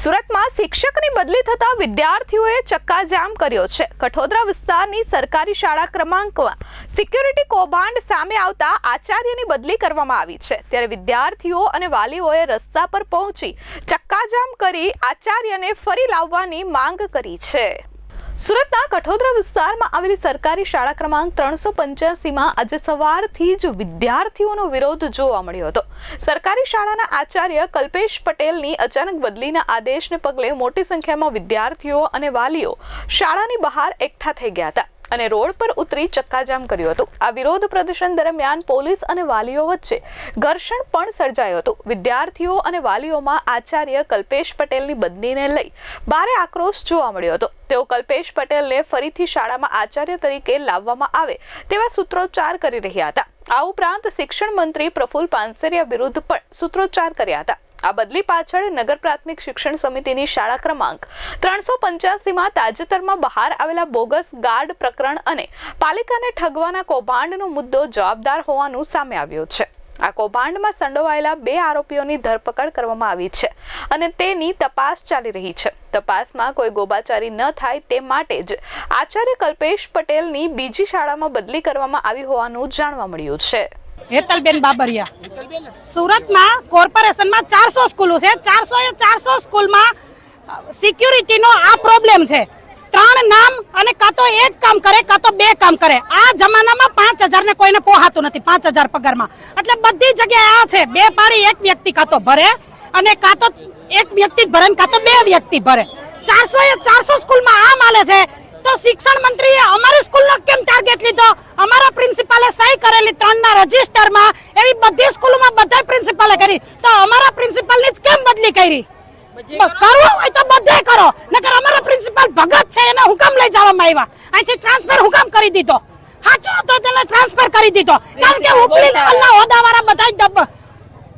સુરતમાં શિક્ષકની બદલી થતા વિદ્યાર્થીઓએ ચક્કાજામ કર્યો છે. કઠોદરા વિસ્તારની સરકારી શાળા ક્રમાંકમાં સિક્યુરિટી કૌભાંડ સામે આવતા આચાર્યની બદલી કરવામાં આવી છે. ત્યારે વિદ્યાર્થીઓ અને વાલીઓએ રસ્તા પર પહોંચી ચક્કાજામ કરી આચાર્યને ફરી લાવવાની માંગ કરી છે. સુરતના કઠોદરા વિસ્તારમાં આવેલી સરકારી શાળા ક્રમાંક ત્રણસો પંચ્યાસીમાં આજે સવારથી જ વિદ્યાર્થીઓનો વિરોધ જોવા મળ્યો હતો. સરકારી શાળાના આચાર્ય કલ્પેશ પટેલની અચાનક બદલીના આદેશને પગલે મોટી સંખ્યામાં વિદ્યાર્થીઓ અને વાલીઓ શાળાની બહાર એકઠા થઈ ગયા હતા. અને રોડ પર ઉતરી ચક્કાજામ કર્યું હતું. આ વિરોધ પ્રદર્શન દરમિયાન પોલીસ અને વાલીઓ વચ્ચે ઘર્ષણ પણ સર્જાયું હતું. વિદ્યાર્થીઓ અને વાલીઓમાં આચાર્ય કલ્પેશ પટેલની બદલીને લઈ ભારે આક્રોશ જોવા મળ્યો હતો. તેઓ કલ્પેશ પટેલને ફરીથી શાળામાં આચાર્ય તરીકે લાવવામાં આવે તેવા સૂત્રોચ્ચાર કરી રહ્યા હતા. આ ઉપરાંત શિક્ષણ મંત્રી પ્રફુલ પાનસેરિયા વિરુદ્ધ પણ સૂત્રોચ્ચાર કર્યા હતા. આ બદલી પાછળ નગર પ્રાથમિક શિક્ષણ સમિતિની શાળા ક્રમાંક ત્રણસો પંચ્યાસીમાં તાજેતરમાં બહાર આવેલા બોગસ ગાર્ડ પ્રકરણ અને પાલિકાને ઠગવાના કૌભાંડનો મુદ્દો જવાબદાર હોવાનું સામે આવ્યું છે. આ કૌભાંડમાં સંડોવાયેલા બે આરોપીઓની ધરપકડ કરવામાં આવી છે અને તેની તપાસ ચાલી રહી છે. તપાસમાં કોઈ ગોબાચારી ન થાય તે માટે જ આચાર્ય કલ્પેશ પટેલની બીજી શાળામાં બદલી કરવામાં આવી હોવાનું જાણવા મળ્યું છે. હેતલબેન બાબરિયા. સુરતમાં કોર્પોરેશનમાં ચારસો સ્કૂલો છે. ચારસો એ ચારસો સ્કૂલમાં સિક્યુરિટીનો આ પ્રોબ્લેમ છે. ત્રણ નામ અને કાં તો એક કામ કરે કાં તો બે કામ કરે. આ જમાનામાં પાંચ હજાર ને કોઈને પોહાતું નથી પાંચ હજાર પગારમાં. એટલે બધી જગ્યાએ આ છે. બે પારી એક વ્યક્તિ કાં તો ભરે અને કાં તો એક વ્યક્તિ ભરે કાં તો બે વ્યક્તિ ભરે. ચારસો એ ચારસો સ્કૂલમાં આ માલે છે. તો શિક્ષણ મંત્રીએ અમારી સ્કૂલનો કેમ ટાર્ગેટ લીધો? અમારા પ્રિન્સિપાલે સહી કરેલી ત્રણના રજિસ્ટરમાં એવી બધી સ્કૂલોમાં બધા પ્રિન્સિપાલે કરી. તો અમારા પ્રિન્સિપાલની જ કેમ બદલી કરી? કરવું હોય તો બધે કરો. નકર અમારા પ્રિન્સિપાલ ભગત છે એને હુકમ લઈ જવામાં આવ્યા. અહીંથી ટ્રાન્સફર હુકમ કરી દીધો. સાચો હતો તેને ટ્રાન્સફર કરી દીધો. કારણ કે ઉપલી લેવલના હોદ્દાવાળા બધા જ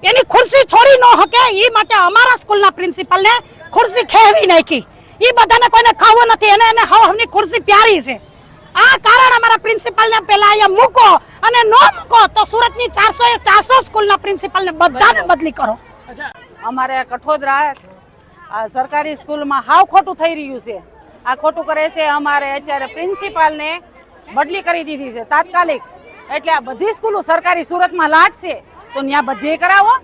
એની ખુરશી છોડી ન હકે એ માટે અમારા સ્કૂલના પ્રિન્સિપલને ખુરશી ખેવી નાખી. એ બધાને કોઈને ખાવું નથી. એને એને હવની ખુરશી પ્યારી છે. આ કારણ અમારા પ્રિન્સિપલને પેલા અહીંયા મૂકો અને નો મૂકો તો સુરતની ચારસો એ ચારસો સ્કૂલના પ્રિન્સિપલને બધાને બદલી કરો. અમારે કઠોદરા આ સરકારી સ્કૂલમાં હાવ ખોટું થઈ રહ્યું છે. આ ખોટું કરે છે અમારે અત્યારે પ્રિન્સિપાલને બદલી કરી દીધી છે તાત્કાલિક. એટલે આ બધી સ્કૂલો સરકારી સુરતમાં લાગશે તો ત્યાં બધી કરાવો.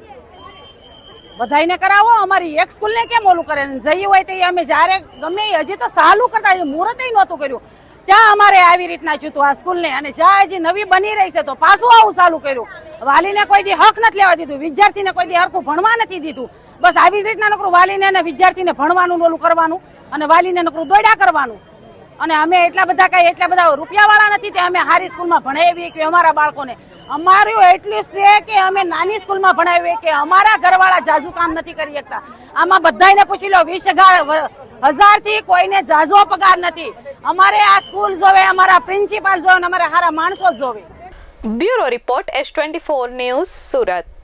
બધાયને કરાવો, અમારી એક સ્કૂલને કેમ ઓલું કરે? જઈ હોય તો અમે જ્યારે ગમે હજી તો સાલું કરતા મુહૂર્ત નહોતું કર્યું. ત્યાં અમારે આવી રીતના થયું હતું આ સ્કૂલને, અને જ્યાં હજી નવી બની રહી છે, તો પાછું આવું ચાલુ કર્યું. વાલીને કોઈ દી હક નથી લેવા દીધું, વિદ્યાર્થીને કોઈ દી હરખું ભણવા નથી દીધું. બસ આવી જ રીતના નકરું વાલીને અને વિદ્યાર્થીને ભણવાનું ઓલું કરવાનું, અને વાલીને નકરું દોડ્યા કરવાનું. અને અમે એટલા બધા કઈ એટલા બધા રૂપિયા વાળા નથી તે અમે હારી સ્કૂલમાં ભણાવીએ કે અમારા બાળકોને. અમારું એટલું છે કે અમે નાની સ્કૂલમાં ભણાવીએ કે અમારા ઘરવાળા જાજુ કામ નથી કરી શકતા. આમાં બધાને પૂછી લો, વીસ હજારથી કોઈને જાજો પગાર નથી. અમારે આ સ્કૂલ જોવે, અમારા પ્રિન્સિપાલ જોવે અમારા અમારે હારા માણસો જોવે. Bureau report S twenty four news Surat.